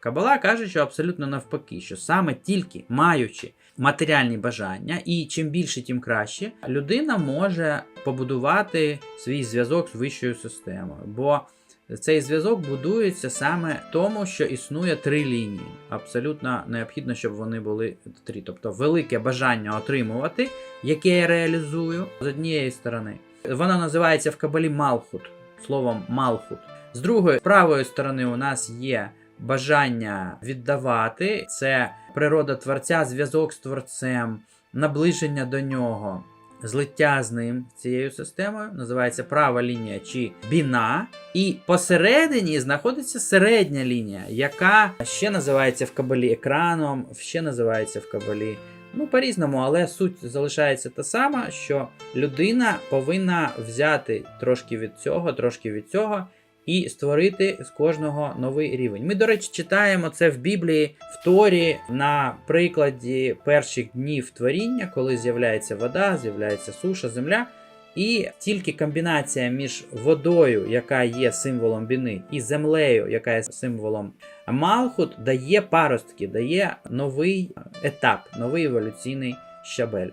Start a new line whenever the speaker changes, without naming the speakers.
Кабала каже, що абсолютно навпаки, що саме тільки маючи матеріальні бажання, і чим більше, тим краще, людина може побудувати свій зв'язок з вищою системою. Бо цей зв'язок будується саме тому, що існує три лінії. Абсолютно необхідно, щоб вони були три. Тобто велике бажання отримувати, яке я реалізую з однієї сторони. Вона називається в кабалі Малхут, словом Малхут. З другої, з правої сторони, у нас є бажання віддавати, це природа творця, зв'язок з творцем, наближення до нього, злиття з ним цією системою, називається права лінія чи біна. І посередині знаходиться середня лінія, яка ще називається в кабалі екраном, ще називається в кабалі. Ну, по-різному, але суть залишається та сама, що людина повинна взяти трошки від цього, трошки від цього і створити з кожного новий рівень. Ми, до речі, читаємо це в Біблії, в Торі на прикладі перших днів творіння, коли з'являється вода, з'являється суша, земля. І тільки комбінація між водою, яка є символом біни, і землею, яка є символом Малхут, дає паростки, дає новий етап, новий еволюційний щабель.